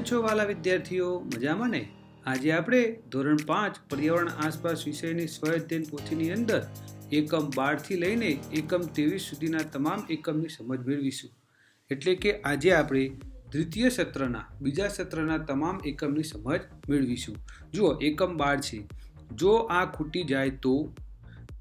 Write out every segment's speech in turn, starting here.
કેમ છો વાલા વિદ્યાર્થીઓ? મજામાં ને? આજે આપણે ધોરણ પાંચ પર્યાવરણ આસપાસ વિષયની સ્વઅધ્યયન પોથીની અંદર એકમ બારથી લઈને એકમ ત્રેવીસ સુધીના તમામ એકમની સમજ મેળવીશું. એટલે કે આજે આપણે દ્વિતીય સત્રના, બીજા સત્રના તમામ એકમની સમજ મેળવીશું. જુઓ, એકમ બાર છે. જો આ ખૂટી જાય તો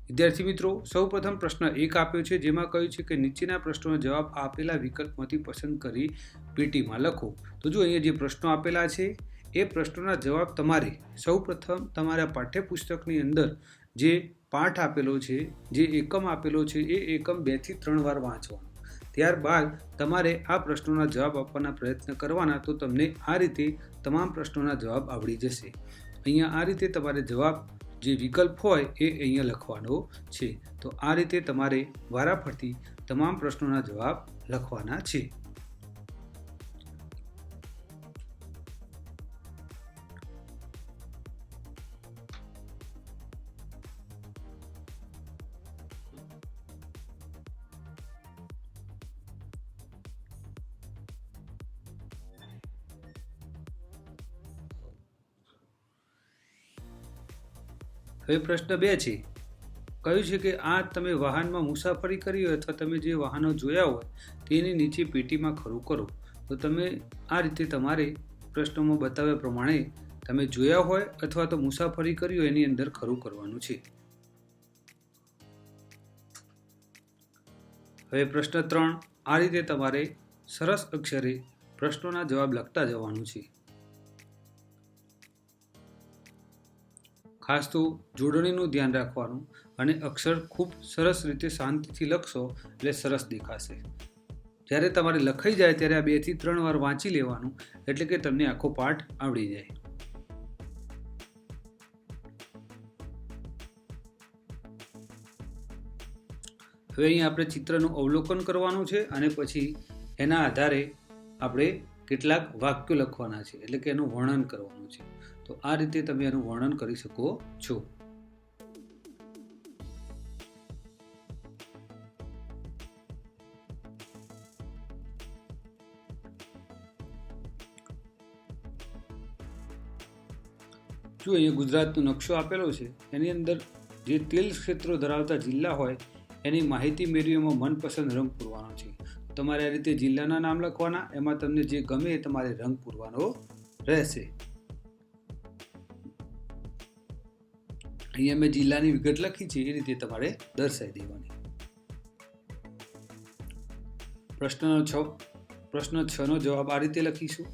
વિદ્યાર્થી મિત્રો, સૌપ્રથમ પ્રશ્ન એક આપ્યો છે, જેમાં કહ્યું છે કે નીચેના પ્રશ્નોનો જવાબ આપેલા વિકલ્પમાંથી પસંદ કરી પેટીમાં લખો. તો જો અહીંયા જે પ્રશ્નો આપેલા છે, એ પ્રશ્નોના જવાબ તમારે સૌપ્રથમ તમારા પાઠ્યપુસ્તકની અંદર જે પાઠ આપેલો છે, જે એકમ આપેલો છે, એ એકમ બેથી ત્રણ વાર વાંચવાનો. ત્યારબાદ તમારે આ પ્રશ્નોના જવાબ આપવાના પ્રયત્ન કરવાના, તો તમને આ રીતે તમામ પ્રશ્નોના જવાબ આવડી જશે. અહીંયા આ રીતે તમારે જવાબ જે વિકલ્પ હોય એ અહીંયા લખવાનો છે. તો આ રીતે તમારે વારાફરતી તમામ પ્રશ્નોના જવાબ લખવાના છે. હવે પ્રશ્ન બે છે. કહ્યું છે કે આ તમે વાહનમાં મુસાફરી કરી હોય અથવા તમે જે વાહનો જોયા હોય, તેની નીચે પેટીમાં ખરું કરો. તો તમે આ રીતે તમારે પ્રશ્નોમાં બતાવ્યા પ્રમાણે તમે જોયા હોય અથવા તો મુસાફરી કરી હોય, એની અંદર ખરું કરવાનું છે. હવે પ્રશ્ન ત્રણ, આ રીતે તમારે સરસ અક્ષરે પ્રશ્નોના જવાબ લખતા જવાનું છે. ખાસ તો જોડણીનું ધ્યાન રાખવાનું અને અક્ષર ખૂબ સરસ રીતે શાંતિથી લખશો એટલે સરસ દેખાશે. જ્યારે તમારે લખાઈ જાય ત્યારે આ બેથી ત્રણ વાર વાંચી લેવાનું એટલે કે તમને આખો પાઠ આવડી જાય. હવે અહીં આપણે ચિત્રનું અવલોકન કરવાનું છે અને પછી એના આધારે આપણે કેટલાક વાક્યો લખવાના છે એટલે કે એનું વર્ણન કરવાનું છે. તો આ રીતે તમે એનું વર્ણન કરી શકો છો. જો અહીંયા ગુજરાતનો નકશો આપેલો છે, એની અંદર જે તેલ ક્ષેત્રો ધરાવતા જિલ્લા હોય, એની માહિતી મેળવીમાં મનપસંદ રંગ પૂરવાનો છે. તમારે આ રીતે જિલ્લાના નામ લખવાના, એમાં તમને જે ગમે એ તમારે રંગ પૂરવાનો રહેશે. અહીંયા મેં જિલ્લાની વિગત લખી છે, એ રીતે તમારે દર્શાવી દેવાની. પ્રશ્નનો છ, પ્રશ્ન છ નો જવાબ આ રીતે લખીશું.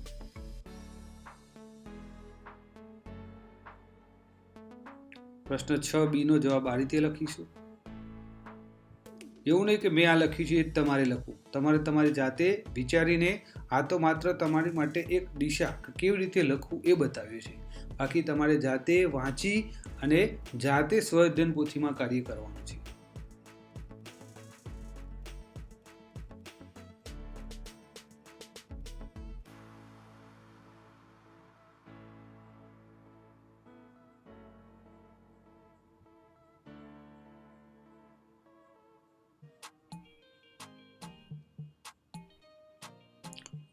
પ્રશ્ન છ બી નો જવાબ આ રીતે લખીશું. એવું નહીં કે મેં આ લખ્યું છે, એ જ તમારે લખવું. તમારે તમારી જાતે વિચારીને આ તો માત્ર તમારી માટે એક દિશા કેવી રીતે લખવું એ બતાવ્યું છે. બાકી તમારે જાતે વાંચી અને જાતે સ્વજન પોથીમાં કાર્ય કરવાનું છે.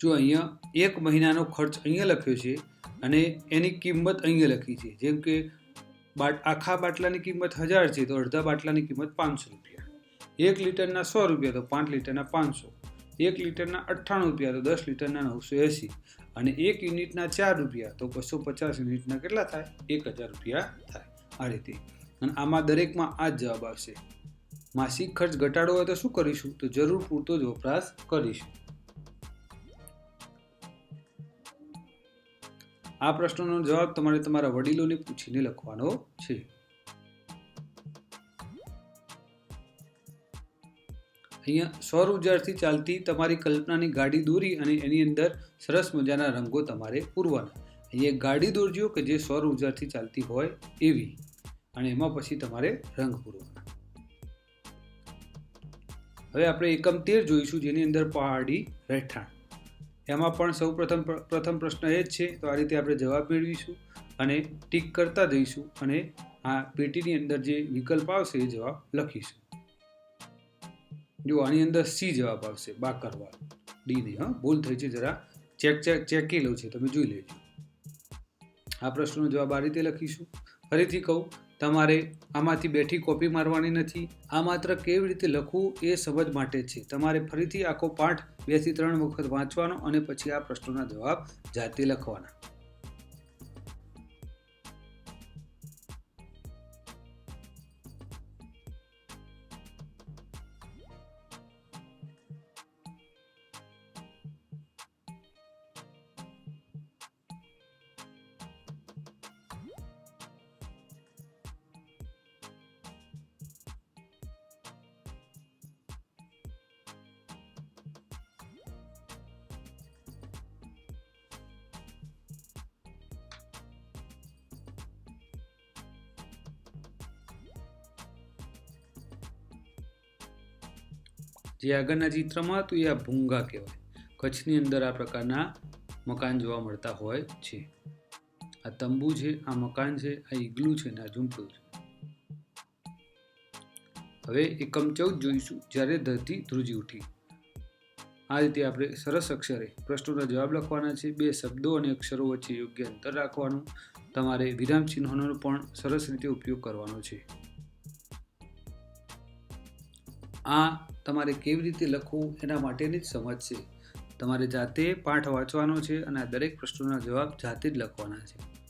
જો અહીંયા એક મહિનાનો ખર્ચ અહીંયા લખ્યો છે અને એની કિંમત અહીંયા લખી છે. જેમ કે બાટ, આખા બાટલાની કિંમત હજાર છે, તો અડધા બાટલાની કિંમત પાંચસો રૂપિયા. એક લીટરના સો રૂપિયા, તો પાંચ લીટરના પાંચસો. એક લીટરના અઠ્ઠાણું રૂપિયા, તો દસ લીટરના નવસો એંસી. અને એક યુનિટના ચાર રૂપિયા, તો બસો પચાસ યુનિટના કેટલા થાય? એક હજાર રૂપિયા થાય. આ રીતે. અને આમાં દરેકમાં આ જ જવાબ આવશે. માસિક ખર્ચ ઘટાડવો હોય તો શું કરીશું? તો જરૂર પૂરતો જ વપરાશ કરીશું. આ પ્રશ્નનો જવાબ તમારે તમારા વડીલોને પૂછીને લખવાનો છે. અહીંયા સૌર ઉર્જાથી ચાલતી તમારી કલ્પનાની ગાડી દોરી અને એની અંદર સરસ મજાના રંગો તમારે પૂરવાના. અહીંયા ગાડી દોરજો કે જે સૌર ઉર્જાથી ચાલતી હોય એવી. અને એમાં પછી તમારે રંગ પૂરવાના. હવે આપણે એકમ તેર જોઈશું, જેની અંદર પહાડી રહેઠાણ. એમાં પણ સૌ પ્રથમ પ્રથમ પ્રશ્ન એ જ છે, તો આ રીતે આપણે જવાબ મેળવીશું અને ટીક કરતા જઈશું અને આ પેટીની અંદર જે વિકલ્પ આવશે એ જવાબ લખીશું. જો આની અંદર સી જવાબ આવશે બાકરવાળ ડી નહીં, હા, ભૂલ થઈ છે, જરા ચેક ચેક, ચેકી લઉં છે, તમે જોઈ લેજો. આ પ્રશ્નનો જવાબ આ રીતે લખીશું. ફરીથી કહું તમારે આમાંથી બેઠી કોપી મારવાની નથી. આ માત્ર કેવી રીતે લખવું એ સમજ માટે છે. તમારે ફરીથી આખો પાઠ બેથી ત્રણ વખત વાંચવાનો અને પછી આ પ્રશ્નોના જવાબ જાતે લખવાના. જે આગળના ચિત્રમાં હતું, એ આ ભૂંગા કહેવાય. કચ્છની અંદર આ પ્રકારના મકાન જોવા મળતા હોય છે. આ તંબુ છે, આ મકાન છે, આ ઈગલું છે ને આ ઝૂંપડું છે. હવે એકમ ચૌદ જોઈશું, જ્યારે ધરતી ધ્રુજી ઉઠી. આ રીતે આપણે સરસ અક્ષરે પ્રશ્નોના જવાબ લખવાના છે. બે શબ્દો અને અક્ષરો વચ્ચે યોગ્ય અંતર રાખવાનું. તમારે વિરામ ચિહ્નોનો પણ સરસ રીતે ઉપયોગ કરવાનો છે. આ તમારે કેવી રીતે લખવું એના માટેની જ સમજ છે. તમારે જાતે પાઠ વાંચવાનો છે અને આ દરેક પ્રશ્નોના જવાબ જાતે જ લખવાના છે.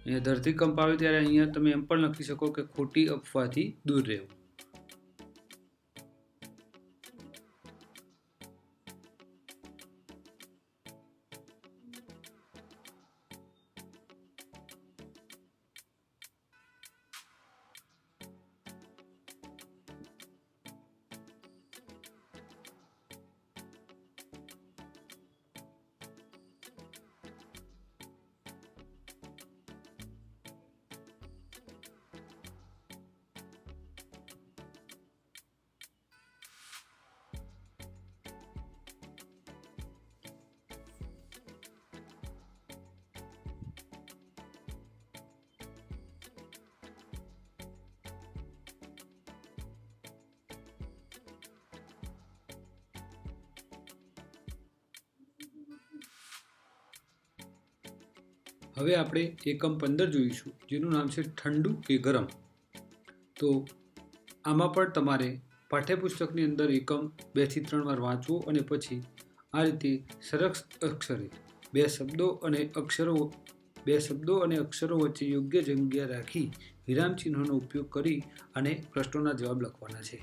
અહીંયા ધરતીકંપ આવે ત્યારે અહીંયા તમે એમ પણ લખી શકો કે ખોટી અફવાથી દૂર રહેવું. હવે આપણે એકમ પંદર જોઈશું, જેનું નામ છે ઠંડુ કે ગરમ. તો આમાં પણ તમારે પાઠ્યપુસ્તકની અંદર એકમ બેથી ત્રણ વાર વાંચવું અને પછી આ રીતે સરસ અક્ષરે બે શબ્દો અને અક્ષરો, બે શબ્દો અને અક્ષરો વચ્ચે યોગ્ય જગ્યા રાખી વિરામ ચિહ્નોનો ઉપયોગ કરી અને પ્રશ્નોના જવાબ લખવાના છે.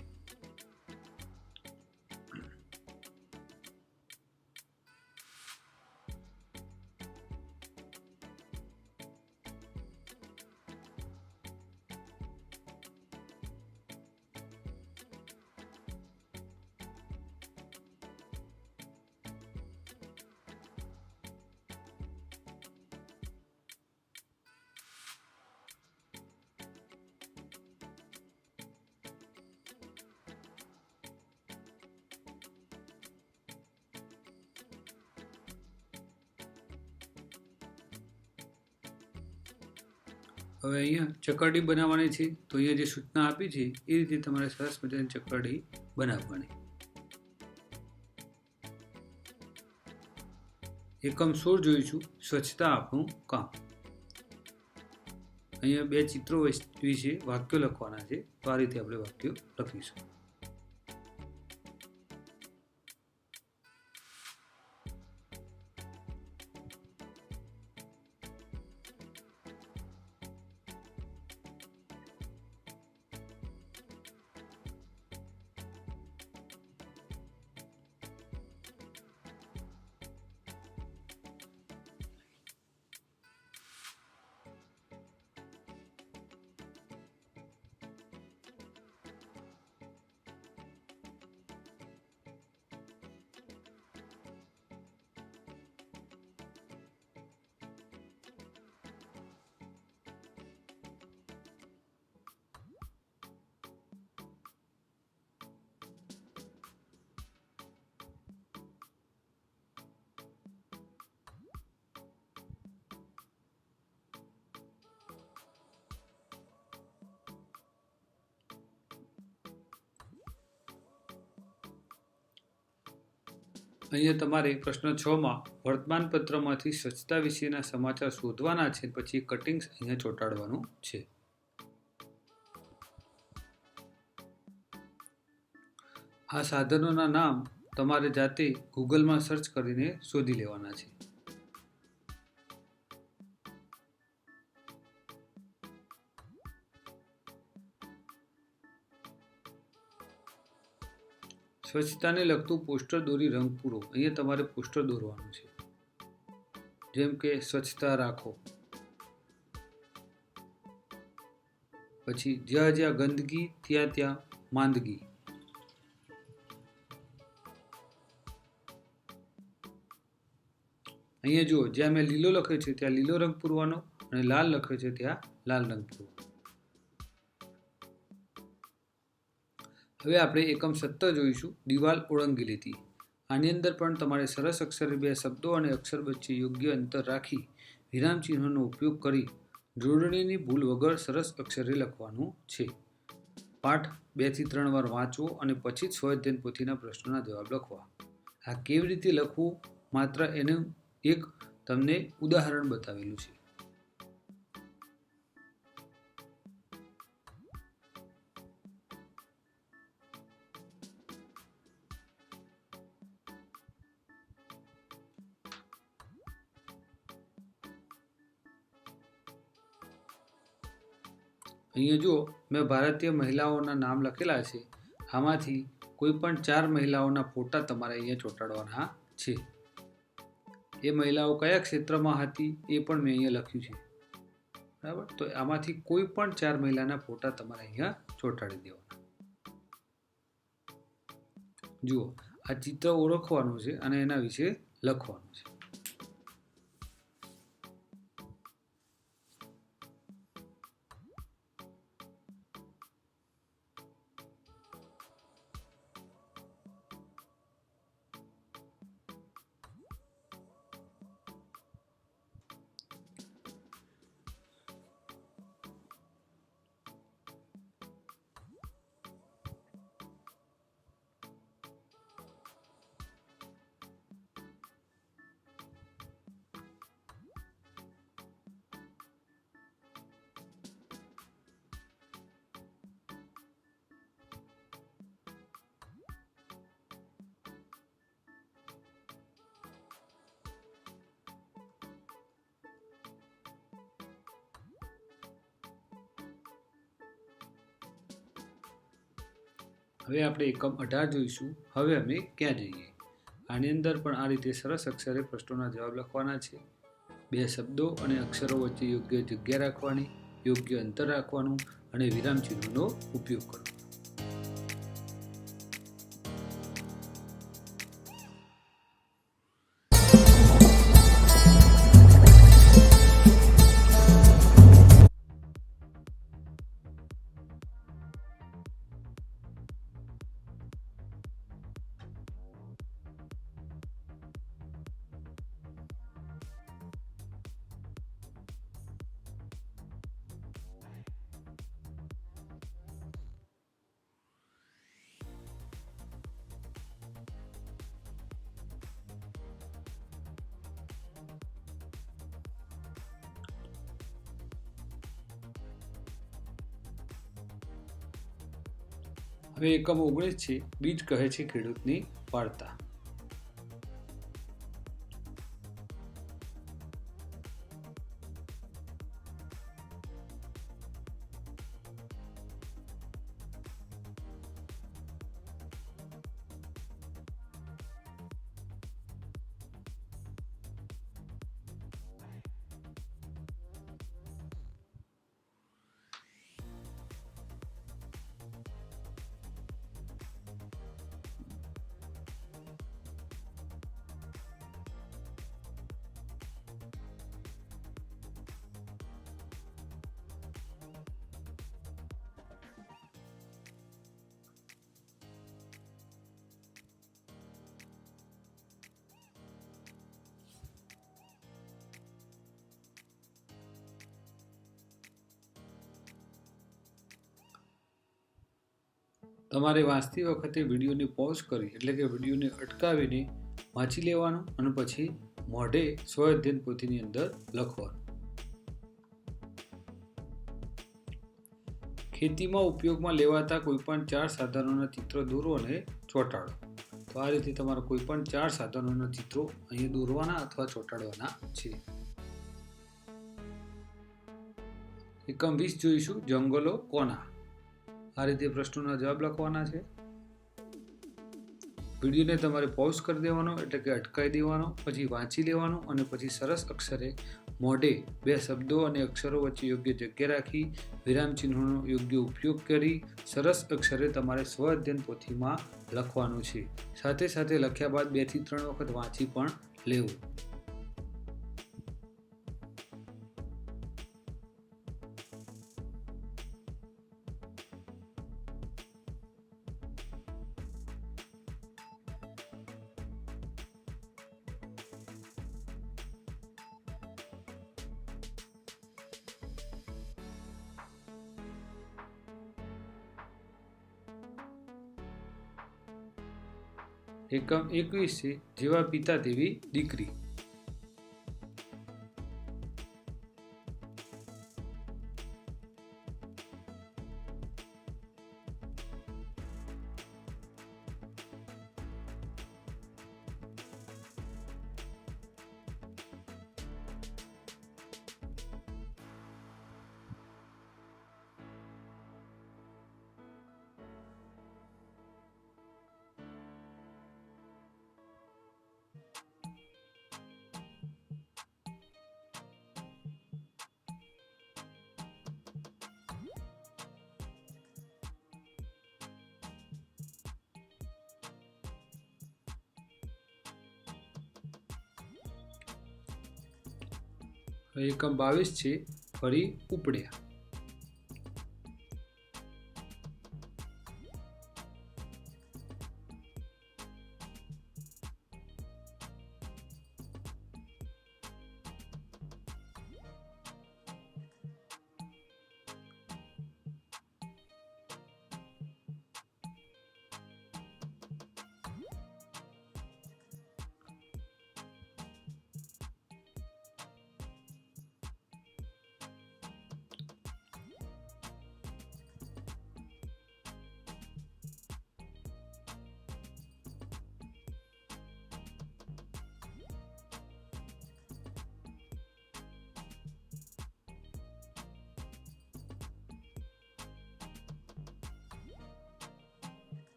હવે અહીંયા ચકરડી બનાવવાની છે. તો અહીંયા જે સૂચના આપી છે, એ રીતે તમારે સરસ મજાની ચકરડી બનાવવાની. એકમ સોળ જોઈશું સ્વચ્છતા આપણું કામ. અહીંયા બે ચિત્રો વિશે વાક્યો લખવાના છે. તો આ રીતે આપણે વાક્યો લખીશું. અહીંયા તમારે પ્રશ્ન છ માં વર્તમાનપત્રમાંથી સ્વચ્છતા વિશેના સમાચાર શોધવાના છે, પછી કટિંગ્સ અહીંયા ચોંટાડવાનું છે. આ સાધનોના નામ તમારે જાતે ગૂગલમાં સર્ચ કરીને શોધી લેવાના છે. સ્વચ્છતાને લગતું પોસ્ટર દોરી રંગ પૂરો. અહીંયા તમારે પોસ્ટર દોરવાનું છે. જેમ કે સ્વચ્છતા રાખો. પછી જ્યાં જ્યાં ગંદકી, ત્યાં ત્યાં માંદગી. અહીંયા જુઓ, જ્યાં મેં લીલો લખ્યો છે, ત્યાં લીલો રંગ પૂરવાનો અને લાલ લખ્યો છે, ત્યાં લાલ રંગ પૂરવાનો. હવે આપણે એકમ સત્તર જોઈશું. દિવાલ ઓળંગી લીધી. આની અંદર પણ તમારે સરસ અક્ષરે બે શબ્દો અને અક્ષર વચ્ચે યોગ્ય અંતર રાખી વિરામ ચિહ્નનો ઉપયોગ કરી જોડણીની ભૂલ વગર સરસ અક્ષરે લખવાનું છે. પાઠ બેથી ત્રણ વાર વાંચવો અને પછી જ સ્વઅધ્યયન પોથીના પ્રશ્નોના જવાબ લખવા. આ કેવી રીતે લખવું? માત્ર એનું એક તમને ઉદાહરણ બતાવેલું છે. અહીંયા જુઓ, મેં ભારતીય મહિલાઓના નામ લખેલા છે. આમાંથી કોઈ પણ ચાર મહિલાઓના ફોટા તમારે અહીંયા ચોંટાડવાના છે. એ મહિલાઓ કયા ક્ષેત્રમાં હતી એ પણ મેં અહીંયા લખ્યું છે. બરાબર? તો આમાંથી કોઈ પણ ચાર મહિલાના ફોટા તમારે અહીંયા ચોંટાડી દેવાના. જુઓ, આ ચિત્ર ઓળખવાનું છે અને એના વિશે લખવાનું છે. હવે આપણે એકમ અઢાર જોઈશું. હવે અમે ક્યાં જઈએ? આની અંદર પણ આ રીતે સરસ અક્ષરે પ્રશ્નોના જવાબ લખવાના છે. બે શબ્દો અને અક્ષરો વચ્ચે યોગ્ય જગ્યા રાખવાની, યોગ્ય અંતર રાખવાનું અને વિરામ ચિહ્નોનો ઉપયોગ કરવો. હવે એકમ ઓગણીસ છે. બીજ કહે છે ખેડૂતની વાર્તા. તમારે વાંચતી વખતે વિડીયોને પોઝ કરી, એટલે કે વિડીયોને અટકાવીને વાંચી લેવાનું અને પછી મોઢે સ્વઅધ્યયન પોથીની અંદર લખવાનું. ખેતીમાં ઉપયોગમાં લેવાતા કોઈપણ ચાર સાધનોના ચિત્રો દોરો અને ચોંટાડો. તો આ રીતે તમારા કોઈપણ ચાર સાધનોના ચિત્રો અહીં દોરવાના અથવા ચોંટાડવાના છે. એકમ વીસ જોઈશું, જંગલો કોના? આ રીતે પ્રશ્નોના જવાબ લખવાના છે. વિડીયોને તમારે પોઝ કરી દેવાનો, એટલે કે અટકાવી દેવાનો, પછી વાંચી લેવાનો અને પછી સરસ અક્ષરે મોઢે બે શબ્દો અને અક્ષરો વચ્ચે યોગ્ય જગ્યા રાખી, વિરામ ચિહ્નોનો યોગ્ય ઉપયોગ કરી, સરસ અક્ષરે તમારે સ્વ અધ્યયન પોથીમાં લખવાનું છે. સાથે સાથે લખ્યા બાદ બેથી ત્રણ વખત વાંચી પણ લેવું. એકમ એકવીસ છે જેવા પિતા તેવી દીકરી. એકમ બાવીસ છે. ફરી ઉપડ્યા.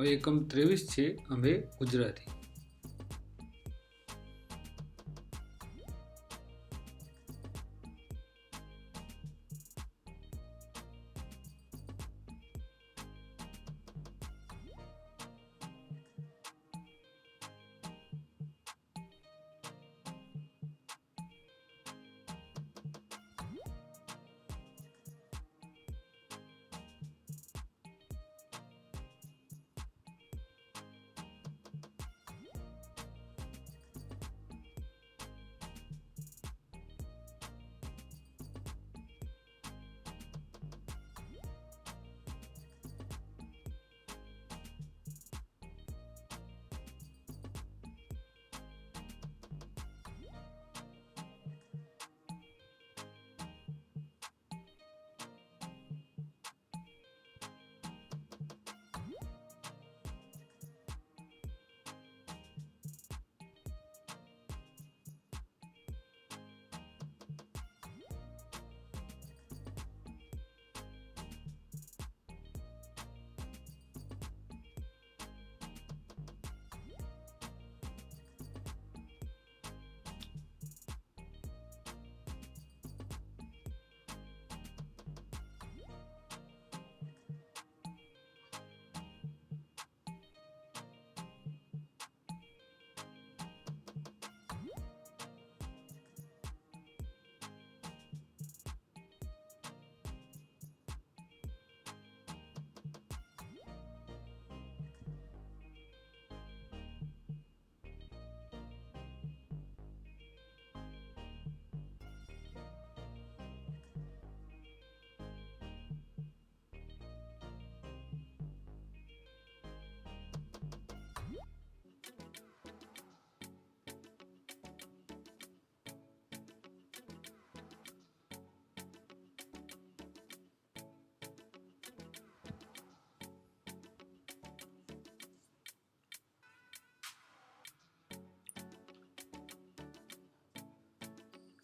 હવે એકમ ત્રેવીસ છે અમે ગુજરાતી.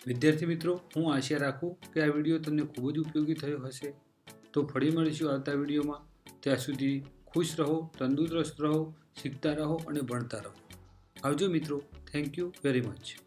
વિદ્યાર્થી મિત્રો, હું આશા રાખું કે આ વીડિયો તમને ખૂબ જ ઉપયોગી થયો હશે. તો ફરી મળીશું આવતા વિડીયોમાં. ત્યાં સુધી ખુશ રહો, તંદુરસ્ત રહો, શીખતા રહો અને ભણતા રહો. આવજો મિત્રો થેન્ક યુ વેરી મચ